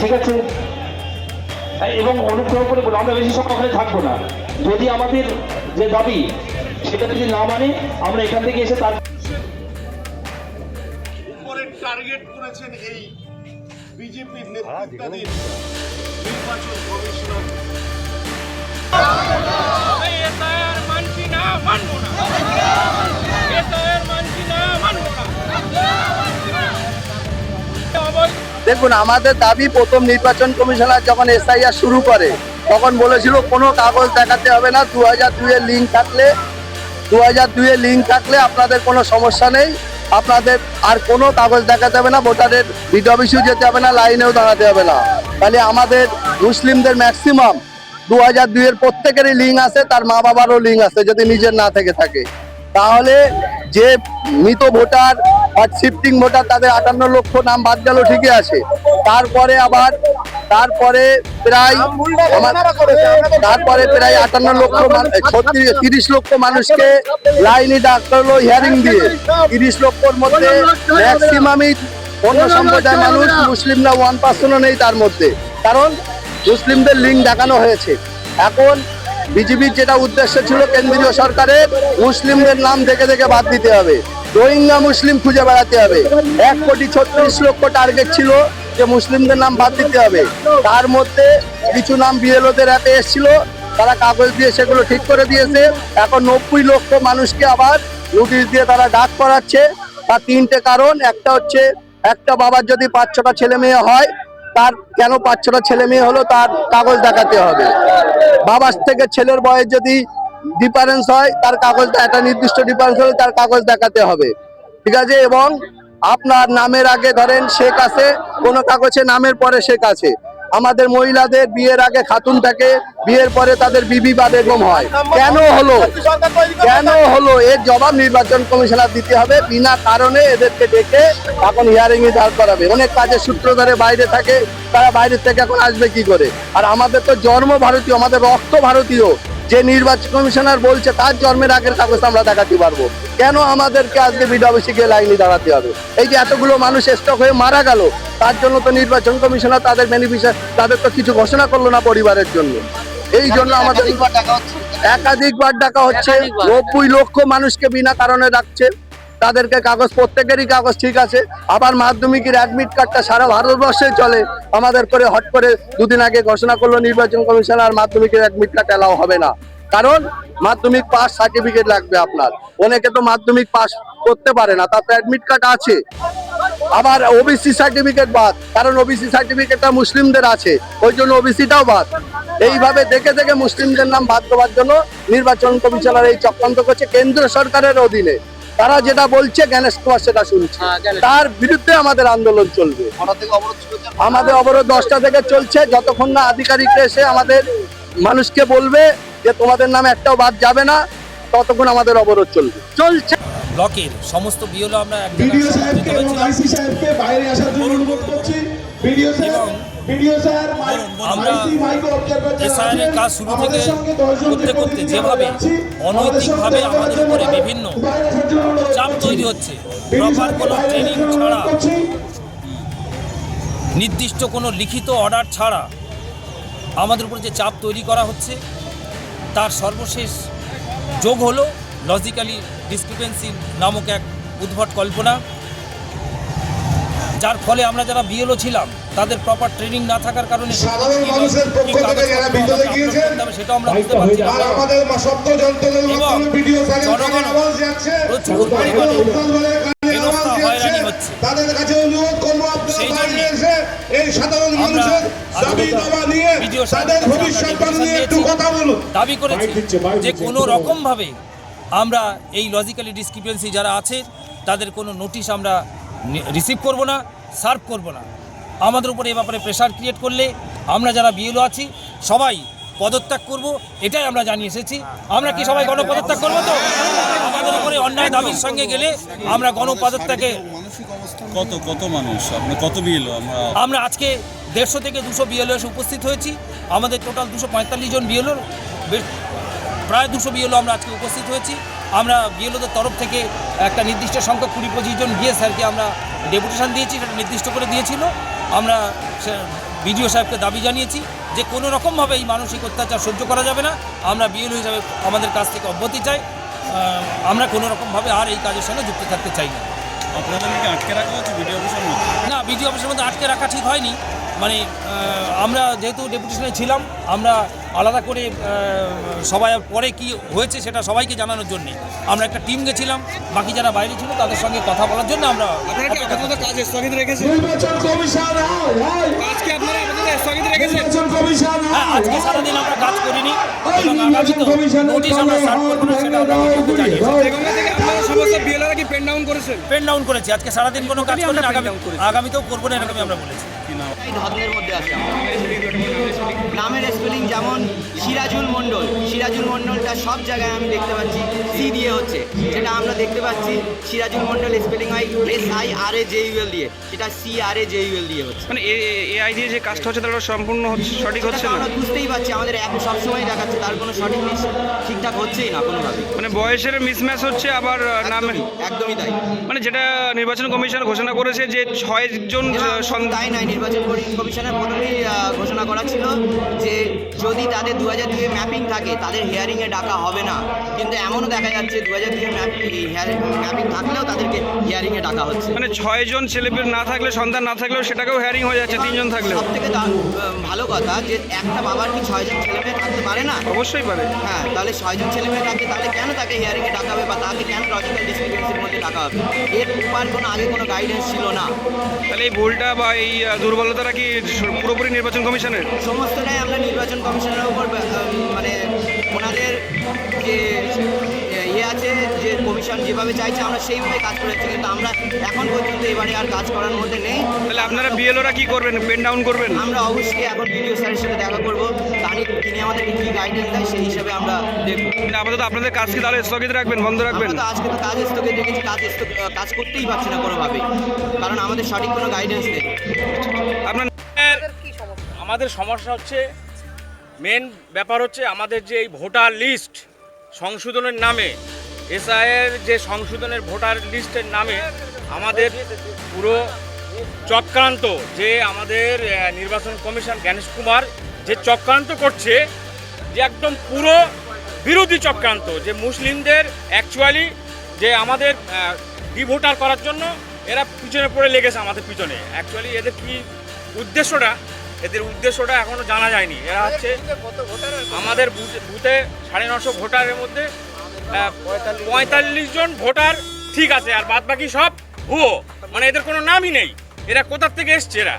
ঠিক আছে? এবং অনুগ্রহ করে বলব আমরা বেশি সময় ওখানে থাকব না। যদি আমাদের যে দাবি সেটা যদি না মানে আমরা এখান থেকে এসে তার উপরে টার্গেট করেছেন এই বিজেপির নেতৃত্বাধীন নির্বাচন কমিশনার। আমি এসআইআর মানছি না মানবো না। এসআইআর মানছি না মানবো দেখুন, আমাদের দাবি প্রথম নির্বাচন কমিশনার যখন এসআইআর শুরু করে, তখন বলেছিল কোনো কাগজ দেখাতে হবে না দু হাজার দুইয়ের লিঙ্ক থাকলে দু হাজার দুইয়ের লিঙ্ক থাকলে আপনাদের কোনো সমস্যা নেই। আপনাদের আর কোনো কাগজ দেখাতে হবে না, ভোটারের বিড অফিসেও যেতে হবে না, লাইনেও দাঁড়াতে হবে না। তাহলে আমাদের মুসলিমদের ম্যাক্সিমাম দু হাজার দুইয়ের প্রত্যেকেরই লিঙ্ক আছে, তার মা বাবারও লিঙ্ক আছে, যদি নিজের না থেকে থাকে। তাহলে যে মৃত ভোটার বা শিফটিং ভোটার তাদের আটান্ন লক্ষ নাম বাদ গেল ঠিকই আছে। তারপরে আবার তারপরে প্রায় তারপরে প্রায় আটান্ন লক্ষ ছত্রিশ তিরিশ লক্ষ মানুষকে লাইনে ডাক্তার হলো হিয়ারিং দিয়ে। তিরিশ লক্ষর মধ্যে ম্যাক্সিমামই অন্য সম্প্রদায় মানুষ মুসলিমরা ওয়ান পার্সেন্টও নেই তার মধ্যে। কারণ মুসলিমদের লিঙ্ক দেখানো হয়েছে। এখন বিজেপির যেটা উদ্দেশ্য ছিল কেন্দ্রীয় সরকারের মুসলিমদের নাম দেখে দেখে বাদ দিতে হবে। রোহিঙ্গা মুসলিম খুঁজে বেড়াতে হবে। এক কোটি ছত্রিশ লক্ষ টার্গেট ছিল যে মুসলিমদের নাম বাদ দিতে হবে। তার মধ্যে কিছু নাম বিএলওদের অ্যাপে এসেছিল, তারা কাগজ দিয়ে সেগুলো ঠিক করে দিয়েছে। এখন নব্বই লক্ষ মানুষকে আবার নোটিশ দিয়ে তারা ডাক করাচ্ছে তার তিনটে কারণ, একটা হচ্ছে একটা বাবার যদি পাঁচ ছটা ছেলে মেয়ে হয়, তার কেন পাঁচ ছটা ছেলে মেয়ে হলো? তার কাগজ দেখাতে হবে। বাবার থেকে ছেলের বয়স যদি ডিফারেন্স হয়, তার কাগজটা একটা নির্দিষ্ট ডিফারেন্স হলে তার কাগজ দেখাতে হবে। ঠিক আছে? এবং আপনার নামের আগে ধরেন শেখ আছে, কোন কাগজে নামের পরে শেখ আছে। আমাদের মহিলাদের বিয়ের আগে খাতুন থাকে, বিয়ের পরে তাদের বিবি বা বেগম হয়। কেন হলো? কেন হলো? এর জবাব নির্বাচন কমিশনার দিতে হবে। বিনা কারণে এদেরকে ডেকে এখন হিয়ারিং এ দাঁড় করাবে। অনেক কাজের সূত্র ধরে বাইরে থাকে, তারা বাইরে থেকে এখন আসবে কি করে? আর আমাদের তো জন্ম ভারতীয় আমাদের রক্ত ভারতীয়। যে নির্বাচন কমিশনার বলছে তার জন্মের আগের কাগজ আমরা দেখাতে পারব। কেন আমাদেরকে আজকে বিডব্লিউসি গিয়ে লাইনে দাঁড়াতে হবে? এই যে এতগুলো মানুষ স্টক হয়ে মারা গেল তার জন্য তো নির্বাচন কমিশনার তাদের বেনিফিশিয়ার তাদের তো কিছু ঘোষণা করল না পরিবারের জন্য। এই জন্য আমাদের একাধিকবার ডাকা হচ্ছে। নব্বই লক্ষ মানুষকে বিনা কারণে রাখছে তাদেরকে কাগজ, প্রত্যেকেরই কাগজ ঠিক আছে। আবার মাধ্যমিকের অ্যাডমিট কার্ডটা সারা ভারতবর্ষে চলে। আমাদের করে হট করে দুদিন আগে ঘোষণা করল নির্বাচন কমিশন আর মাধ্যমিকের অ্যাডমিট কার্ড এলাও হবে না। কারণ মাধ্যমিক পাস সার্টিফিকেট লাগবে আপনার। অনেকে তো মাধ্যমিক পাস করতে পারে না, তার তো অ্যাডমিট কার্ড আছে। আবার ওবিসি সার্টিফিকেট বাদ, কারণ ওবিসি সার্টিফিকেটটা মুসলিমদের আছে। ওই জন্য ওবিসিটাও বাদ। এইভাবে দেখে দেখে মুসলিমদের নাম বাদ দেওয়ার জন্য নির্বাচন কমিশনার এই চক্রান্ত করছে কেন্দ্র সরকারের অধীনে। তারা যেটা বলছে জ্ঞানেশ কুমার সেটা শুনছে। তার বিরুদ্ধে আমাদের আন্দোলন চলবে। আমাদের অবরোধ দশটা থেকে চলছে। যতক্ষণ না আধিকারিক এসে আমাদের মানুষকে বলবে যে তোমাদের নাম একটাও বাদ যাবে না ততক্ষণ আমাদের অবরোধ চলবে। চলছে। ব্লকের সমস্ত বিওলো আমরা বিডিও সাহেবকে এবং আইসি সাহেবকে বাইরে আসার জন্য অনুরোধ করছি। বিডিও সাহেব আমরা SIR কাজ শুরু থেকে করতে করতে যেভাবে অনৈতিকভাবে আমাদের উপরে বিভিন্ন চাপ তৈরি হচ্ছে। প্রপার কোনো ট্রেনিং ছাড়া। নির্দিষ্ট কোনো লিখিত অর্ডার ছাড়া আমাদের উপরে যে চাপ তৈরি করা হচ্ছে তার সর্বশেষ যোগ হলো লজিক্যালি ডিসক্রিপেন্সি নামক এক উদ্ভট কল্পনা। যার ফলে আমরা যারা বিএলও ছিলাম তাদের প্রপার ট্রেনিং না থাকার কারণে সাধারণ মানুষের পক্ষ থেকে যারা গিয়েছেন, সেটাও আমরা বুঝতে পারছি আর আমাদের শব্দ যন্ত্রের এবং মাধ্যমে ভিডিও জনগণ আওয়াজ যাচ্ছে প্রচুর পরিমাণে। তাদের কাছে অনুরোধ করব আপনারা বাইরে এসে এই সাধারণ মানুষের দাবি দাবা নিয়ে তাদের নিয়ে একটু কথা বলুন। দাবি করেছি যে কোনো রকমভাবে আমরা এই লজিক্যালি ডিসক্রিপেন্সি যারা আছে তাদের কোনো নোটিশ আমরা রিসিভ করব না। সার্ভ করব না। আমাদের উপরে এ ব্যাপারে প্রেশার ক্রিয়েট করলে আমরা যারা বিএলও আছি সবাই পদত্যাগ করব এটাই আমরা জানিয়ে এসেছি। আমরা কি সবাই গণপদত্যাগ করব তো? আমাদের উপরে অন্যায় দাবির সঙ্গে গেলে আমরা গণপদত্যাগে কত কত মানুষ? আপনি কত আমরা আমরা আজকে দেড়শো থেকে দুশো বিএলও এসে উপস্থিত হয়েছি। আমাদের টোটাল দুশো পঁয়তাল্লিশ জন বিএলওর প্রায় দুশো বিএলও আমরা আজকে উপস্থিত হয়েছি। আমরা বিএলওদের তরফ থেকে একটা নির্দিষ্ট সংখ্যক কুড়ি পঁচিশ জন গিয়ে স্যারকে আমরা ডেপুটেশন দিয়েছি, সেটা নির্দিষ্ট করে দিয়েছিল। আমরা বিডিও সাহেবকে দাবি জানিয়েছি যে কোনো রকমভাবে এই মানসিক অত্যাচার সহ্য করা যাবে না। আমরা বিএলও হিসাবে আমাদের কাছ থেকে অব্যাহতি চাই। আমরা কোনো রকমভাবে আর এই কাজের সঙ্গে যুক্ত থাকতে চাই না। আপনাদের কি আটকে রাখা হচ্ছে ভিডিও অফিসের মধ্যে? না বিডিও অফিসের মধ্যে আটকে রাখা ঠিক হয়নি। মানে আমরা যেহেতু ডেপুটেশনে ছিলাম আমরা আলাদা করে সবাই পরে কি হয়েছে সেটা সবাইকে জানানোর জন্যে। আমরা একটা টিম গেছিলাম বাকি যারা বাইরে ছিল তাদের সঙ্গে কথা বলার জন্য আমরা কাজ স্থগিত রেখেছে আজকে আপনারা স্থগিত রেখেছেন? হ্যাঁ আজকে সারাদিন আমরা কাজ করিনি নোটিশ আমরা সার্ভ করব না সেটা সমস্ত বিএলআর কি পেন ডাউন করেছেন? পেন ডাউন করেছি। আজকে সারাদিন কোনো কাজ করিনি আগামী আগামীতেও করব না এরকমই আমরা বলেছি। এই ধর্মের মধ্যে আছে নামের স্পেলিং যেমন সিরাজুল মণ্ডল। সিরাজুল মণ্ডলটা সব জায়গায় আমি দেখতে পাচ্ছি সি দিয়ে হচ্ছে। যেটা আমরা দেখতে পাচ্ছি সিরাজুল মণ্ডল স্পেলিং হয় S I R A J U L দিয়ে। সেটা C R A J U L দিয়ে হচ্ছে। মানে এ আই দিয়ে যে কাজটা হচ্ছে তারা সম্পূর্ণ হচ্ছে সঠিক হচ্ছে না? আমরা বুঝতেই পারছি আমাদের অ্যাপ সবসময় দেখাচ্ছে তার কোনো সঠিক নিশ- ঠিকঠাক হচ্ছেই না কোনোভাবে মানে বয়সের মিসম্যাচ হচ্ছে আবার নামে একদমই তাই। মানে যেটা নির্বাচন কমিশন ঘোষণা করেছে যে ছয় জন এবং সন্তান তাই নয় নির্বাচন কমিশনের প্রথমেই ঘোষণা করা ছিল যে যদি তাদের দু হাজার দুয়ে ম্যাপিং থাকে তাদের হিয়ারিংয়ে ডাকা হবে না। কিন্তু এমনও দেখা যাচ্ছে দু হাজার দুয়ে ম্যাপিং থাকলেও তাদেরকে হিয়ারিংয়ে ডাকা হচ্ছে। মানে ছয় জন ছেলেপেলে না থাকলে সন্তান না থাকলেও সেটাকেও হ্যারিং হয়ে যাচ্ছে তিনজন থাকলেও। সব থেকে ভালো কথা যে একটা বাবার কি ছয়জন ছেলে মেয়ে থাকতে পারে না? অবশ্যই পারে। হ্যাঁ তাহলে ছয়জন ছেলে মেয়ে থাকে তাহলে কেন তাকে হিয়ারিংয়ে ডাকা হবে বা তাকে কেন লজিক্যাল ডিসক্রিপেন্সির মধ্যে ডাকা হবে? এর উপর কোনো আগে কোনো গাইডেন্স ছিল না। তাহলে এই ভুলটা বা এই দুর্বলতাটা কি পুরোপুরি নির্বাচন কমিশনের? সমস্তটাই আমরা নির্বাচন কমিশনের উপর মানে ওনাদের যে ইয়ে আছে যে কমিশন যেভাবে চাইছে আমরা সেইভাবে কাজ করেছি কিন্তু আমরা এখন পর্যন্ত এবারে আর কাজ করার মধ্যে নেই। তাহলে আপনারা বিএলওরা কি করবেন? পেন ডাউন করবেন? আমরা অবশ্যই এখন বিডিও স্যারের সাথে দেখা করব। তারই তিনি আমাদের কী গাইডেন্স দেয় সেই হিসাবে আমরা দেখব। আপাতত আপনাদের কাজকে তাহলে স্থগিত রাখবেন বন্ধ রাখবেন? আমরা তো আজকে তো কাজ স্থগিত রেখেছি কাজ কাজ করতেই পারছি না কোনোভাবেই। কারণ আমাদের সঠিক কোনো গাইডেন্স নেই। আপনার আমাদের সমস্যা হচ্ছে মেন ব্যাপার হচ্ছে আমাদের যে এই ভোটার লিস্ট সংশোধনের নামে, এসআইয়ের যে সংশোধনের ভোটার লিস্টের নামে আমাদের পুরো চক্রান্ত যে আমাদের নির্বাচন কমিশন জ্ঞানেশ কুমার যে চক্রান্ত করছে, যে একদম পুরো বিরোধী চক্রান্ত, যে মুসলিমদের অ্যাকচুয়ালি যে আমাদের ডিভোটার করার জন্য এরা পিছনে পড়ে লেগেছে আমাদের পিছনে। অ্যাকচুয়ালি এদের কি উদ্দেশ্যটা এদের উদ্দেশ্যটা এখনও জানা যায়নি। এরা হচ্ছে আমাদের বুথে- সাড়ে নশো ভোটারের মধ্যে পঁয়তাল্লিশ জন ভোটার ঠিক আছে, আর বাদ বাকি সব ভুয়ো। মানে এদের কোনো নামই নেই। এরা কোথার থেকে এসছে এরা?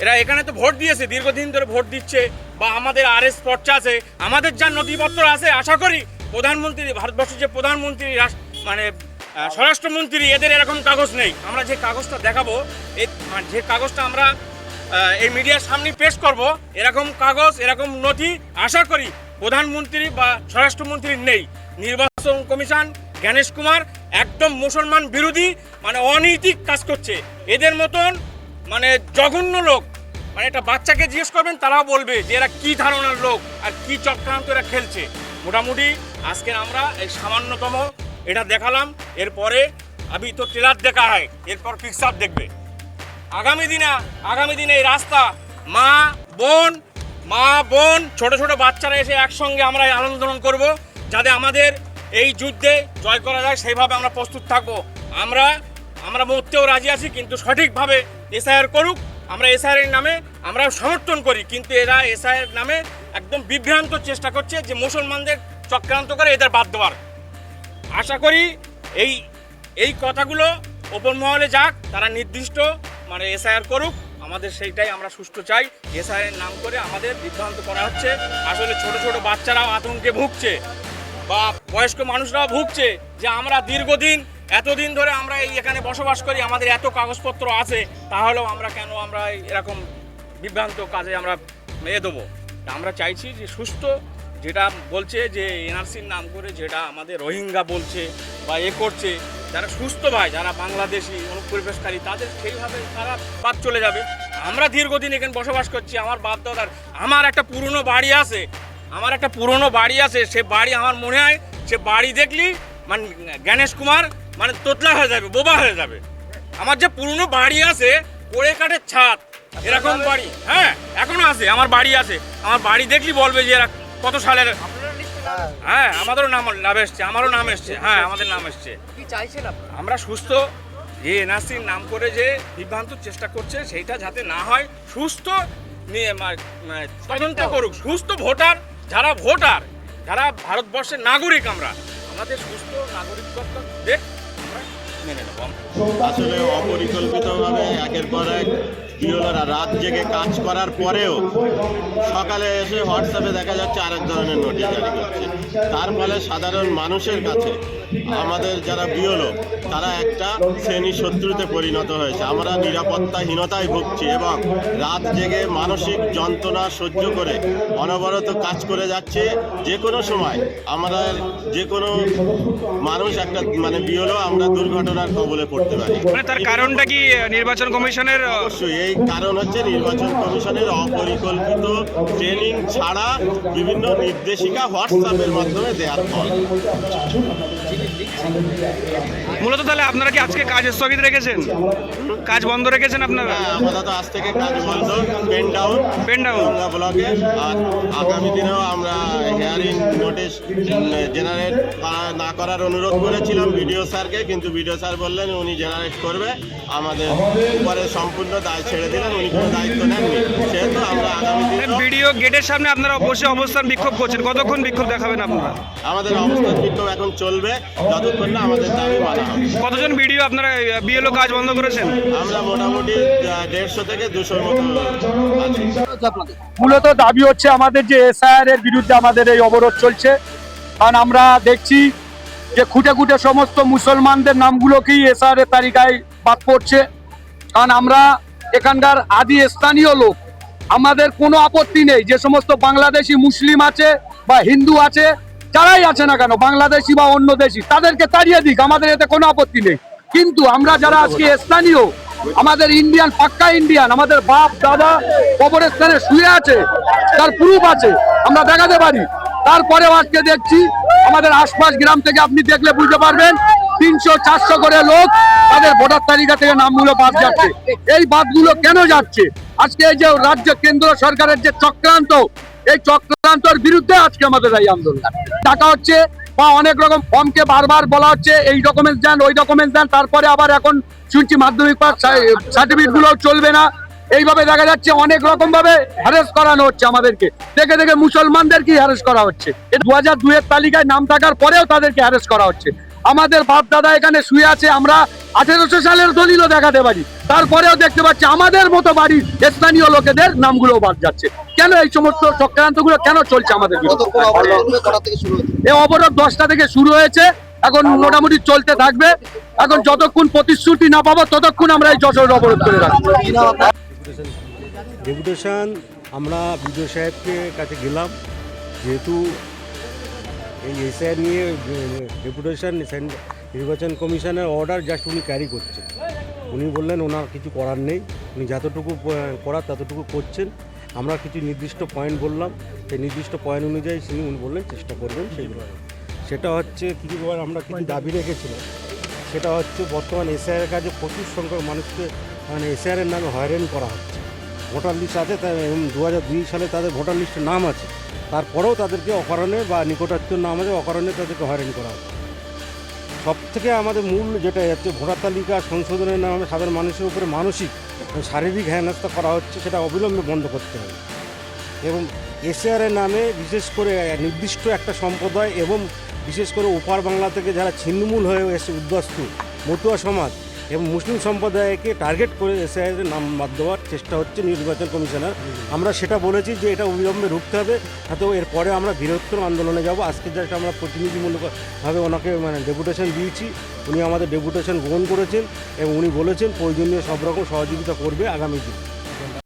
এরা এখানে তো ভোট দিয়েছে, দীর্ঘদিন ধরে ভোট দিচ্ছে, বা আমাদের আর এস পর্চা আছে, আমাদের যা নথিপত্র আছে, আশা করি প্রধানমন্ত্রী, ভারতবর্ষের যে প্রধানমন্ত্রী মানে স্বরাষ্ট্রমন্ত্রী, এদের এরকম কাগজ নেই। আমরা যে কাগজটা দেখাবো মানে যে কাগজটা আমরা এই মিডিয়ার সামনে পেশ করব। এরকম কাগজ, এরকম নথি আশা করি প্রধানমন্ত্রী বা স্বরাষ্ট্রমন্ত্রীর নেই। নির্বাচন কমিশন জ্ঞানেশ কুমার একদম মুসলমান বিরোধী মানে অনৈতিক কাজ করছে। এদের মতন মানে জঘন্য লোক মানে একটা বাচ্চাকে জিজ্ঞেস করবেন, তারাও বলবে যে এরা কি ধারণার লোক আর কি চক্রান্ত এরা খেলছে। মোটামুটি আজকে আমরা এই সামান্যতম এটা দেখালাম। এরপরে আমি তো ট্রেলার দেখা হয়, এরপর পিকচার দেখবে। আগামী দিনে আগামী দিনে এই রাস্তা, মা, বোন মা, বোন, ছোট ছোট বাচ্চারা এসে একসঙ্গে আমরা এই আন্দোলন করব, যাতে আমাদের এই যুদ্ধে জয় করা যায়, সেইভাবে আমরা প্রস্তুত থাকব। আমরা আমরা মরতেও রাজি আছি, কিন্তু সঠিকভাবে এসআইআর করুক, আমরা এসআইআর নামে, আমরা সমর্থন করি, কিন্তু এরা এসআইআর নামে একদম বিভ্রান্ত চেষ্টা করছে যে মুসলমানদের চক্রান্ত করে এদের বাদ দেওয়ার। আশা করি এই এই কথাগুলো ওপর মহলে যাক, তারা নির্দিষ্ট মানে এসআইআর করুক, আমাদের সেইটাই আমরা সুস্থ চাই। এসআইআর নাম করে আমাদের বিভ্রান্ত করা হচ্ছে। আসলে ছোট ছোট বাচ্চারাও আতঙ্কে ভুগছে বা বয়স্ক মানুষরাও ভুগছে যে আমরা দীর্ঘদিন, এতদিন ধরে আমরা এই এখানে বসবাস করি, আমাদের এত কাগজপত্র আছে, তাহলেও আমরা কেন আমরা এরকম বিভ্রান্ত কাজে আমরা মেয়ে দেবো? আমরা চাইছি যে সুস্থ যেটা বলছে যে এনআরসির নাম করে যেটা আমাদের রোহিঙ্গা বলছে বা এ করছে যারা সুস্থ ভাই, যারা বাংলাদেশি, অনুপ্রবেশকারী, তাদের সেইভাবে তারা বাদ চলে যাবে। আমরা দীর্ঘদিন এখানে বসবাস করছি, আমার বাপ দাদার আমার একটা পুরনো বাড়ি আছে, আমার একটা পুরনো বাড়ি আছে, সে বাড়ি আমার মনে হয়, সে বাড়ি দেখলি মানে গণেশ কুমার মানে তোতলা হয়ে যাবে, বোবা হয়ে যাবে। আমার যে পুরনো বাড়ি আছে, কোড়ে কাঠের ছাদ, এরকম বাড়ি হ্যাঁ এখনও আছে, আমার বাড়ি আছে। আমার বাড়ি দেখলি বলবে যে এরা কত সালের হ্যাঁ আমাদেরও নাম নাম এসছে আমারও নাম এসছে। হ্যাঁ আমাদের নাম এসছে। কি চাইছেন আমরা সুস্থ। যে এনআরসির নাম করে যে বিভ্রান্ত চেষ্টা করছে সেইটা যাতে না হয় সুস্থ নিয়ে তদন্ত করুক। সুস্থ ভোটার যারা ভোটার যারা ভারতবর্ষের নাগরিক আমরা আমাদের সুস্থ নাগরিকত্ব দেখ আমরা মেনে নেব। আসলে অপরিকল্পিতভাবে একের পর এক বিওলারা রাত জেগে কাজ করার পরেও সকালে এসে হোয়াটসঅ্যাপে দেখা যাচ্ছে আরেক ধরনের নোটিশ জারি করছে। তার ফলে সাধারণ মানুষের কাছে আমাদের যারা বিওলো তারা একটা শ্রেণি শত্রুতে পরিণত হয়েছে। আমরা নিরাপত্তাহীনতায় ভুগছি এবং রাত জেগে মানসিক যন্ত্রণা সহ্য করে অনবরত কাজ করে যাচ্ছে। যে কোনো সময় আমরা যে কোনো মানুষ একটা মানে বিওলো আমরা দুর্ঘটনার কবলে পড়তে পারি। মানে তার কারণটা কি নির্বাচন কমিশনের অবশ্যই এই কারণ হচ্ছে নির্বাচন কমিশনের অপরিকল্পিত ট্রেনিং ছাড়া বিভিন্ন নির্দেশিকা হোয়াটসঅ্যাপের মাধ্যমে দেওয়ার ফল। Obrigado. মূলত তাহলে আপনারা কি আজকে কাজ স্থগিত রেখেছেন? কাজ বন্ধ রেখেছেন আপনারা? হ্যাঁ, আপাতত আজ থেকে কাজ বন্ধ পেন ডাউন পেন ডাউন ব্লকে। আর আগামী দিনেও আমরা হেয়ারিং নোটিশ জেনারেট না করার অনুরোধ করেছিলাম বিডিও স্যারকে কিন্তু বিডিও স্যার বললেন উনি জেনারেট করবে। আমাদের উপরে সম্পূর্ণ দায় ছেড়ে দিলেন উনি কোনো দায়িত্ব নেননি। সেহেতু আমরা আগামী দিনে ভিডিও গেটের সামনে আপনারা বসে অবস্থান বিক্ষোভ করছেন। কতক্ষণ বিক্ষোভ দেখাবেন আপনারা? আমাদের অবস্থান বিক্ষোভ এখন চলবে যতক্ষণ না আমাদের দাবি মানা কতজন ভিডিও আপনারা বিএলও কাজ বন্ধ করেছেন? আমরা মোটামুটি দেড়শো থেকে দুশোর মতো মূলত দাবি হচ্ছে আমাদের যে এসআইআর এর বিরুদ্ধে আমাদের এই অবরোধ চলছে। কারণ আমরা দেখছি যে খুঁটে খুঁটে সমস্ত মুসলমানদের নামগুলোকেই এসআইআর এর তালিকায় বাদ পড়ছে। কারণ আমরা এখানকার আদি স্থানীয় লোক আমাদের কোনো আপত্তি নেই। যে সমস্ত বাংলাদেশি মুসলিম আছে বা হিন্দু আছে যারাই আছে না কেন, বাংলাদেশি বা অন্য দেশি, তাদেরকে তাড়িয়ে দিক, আমাদের এতে কোনো আপত্তি নেই। কিন্তু আমরা যারা আজকে স্থানীয়, আমাদের ইন্ডিয়ান পাক্কা ইন্ডিয়ান আমাদের বাপ, দাদা কবরস্থানে শুয়ে আছে, তার প্রুফ আছে, আমরা দেখাতে পারি। তারপরেও আজকে দেখছি, আমাদের আশপাশ গ্রাম থেকে আপনি দেখলে বুঝতে পারবেন, তিনশো, চারশো করে লোক তাদের ভোটার তালিকা থেকে নামগুলো বাদ যাচ্ছে। এই বাদগুলো কেন যাচ্ছে? আজকে এই যে রাজ্য, কেন্দ্র সরকারের যে চক্রান্ত এই চক্রান্তর বিরুদ্ধে আজকে আমাদের এই আন্দোলন। টাকা হচ্ছে, বা অনেক রকম ফর্মকে বারবার বলা হচ্ছে, এই ডকুমেন্টস দেন, ওই ডকুমেন্টস দেন, তারপরে আবার এখন শুনছি মাধ্যমিক পাস সার্টিফিকেটগুলো চলবে না। এইভাবে দেখা যাচ্ছে অনেক রকম ভাবে হ্যারেস করানো হচ্ছে আমাদেরকে। দেখে দেখে মুসলমানদেরকে হ্যারেস করা হচ্ছে। দু হাজার দুয়ের তালিকায় নাম থাকার পরেও তাদেরকে হ্যারেস করা হচ্ছে। আমাদের বাপ দাদা এখানে শুয়ে আছে আমরা আঠেরোশো সালের দলিলও দেখাতে পারি। তারপরেও দেখতে পাচ্ছি আমাদের মতো বাড়ির স্থানীয় লোকেদের নামগুলো বাদ যাচ্ছে। কেন এই সমস্ত চক্রান্তগুলো কেন চলছে আমাদের এই অবরোধ দশটা থেকে শুরু হয়েছে এখন মোটামুটি চলতে থাকবে। এখন যতক্ষণ প্রতিশ্রুতি না পাবো ততক্ষণ আমরা এই যশোর অবরোধ করে রাখব। ডেপুটেশন আমরা বিডিও সাহেবকে কাছে গেলাম যেহেতু এই এসআই নিয়ে ডেপুটেশন নির্বাচন কমিশনের অর্ডার জাস্ট উনি ক্যারি করছেন। উনি বললেন ওনার কিছু করার নেই, উনি যতটুকু করার ততটুকু করছেন। আমরা কিছু নির্দিষ্ট পয়েন্ট বললাম, সেই নির্দিষ্ট পয়েন্ট অনুযায়ী তিনি, উনি বললেন চেষ্টা করবেন সেগুলো সেটা হচ্ছে কিছু আমরা কিছু দাবি রেখেছিলাম। সেটা হচ্ছে বর্তমান এসআইয়ের কাছে প্রচুর সংখ্যক মানুষকে মানে এসআইয়ের নামে হয়রানি করা হচ্ছে। ভোটার লিস্ট আছে তাই দু হাজার দুই সালে তাদের ভোটার লিস্টে নাম আছে। তারপরেও তাদেরকে অকারণে বা নিকটাত্মীয় নাম আছে অকারণে তাদেরকে হয়রানি করা হচ্ছে। সব থেকে আমাদের মূল যেটা হচ্ছে ভোটার তালিকা সংশোধনের নামে সাধারণ মানুষের উপরে মানসিক শারীরিক হেনস্থা করা হচ্ছে, সেটা অবিলম্বে বন্ধ করতে হবে। এবং এসআরের নামে বিশেষ করে নির্দিষ্ট একটা সম্প্রদায় এবং বিশেষ করে ওপার বাংলা থেকে যারা ছিন্নমূল হয়ে এসে উদ্বাস্তু, মতুয়া সমাজ এবং মুসলিম সম্প্রদায়কে টার্গেট করে এসআইয়ের নাম বাদ দেওয়ার চেষ্টা হচ্ছে নির্বাচন কমিশনার। আমরা সেটা বলেছি যে এটা অবিলম্বে রুখতে হবে হয়তো এরপরে আমরা বৃহত্তর আন্দোলনে যাব। আজকে যেটা আমরা প্রতিনিধিমূলকভাবে ওনাকে মানে ডেপুটেশন দিয়েছি, উনি আমাদের ডেপুটেশন গ্রহণ করেছেন এবং উনি বলেছেন প্রয়োজনীয় সব রকম সহযোগিতা করবে আগামী দিন।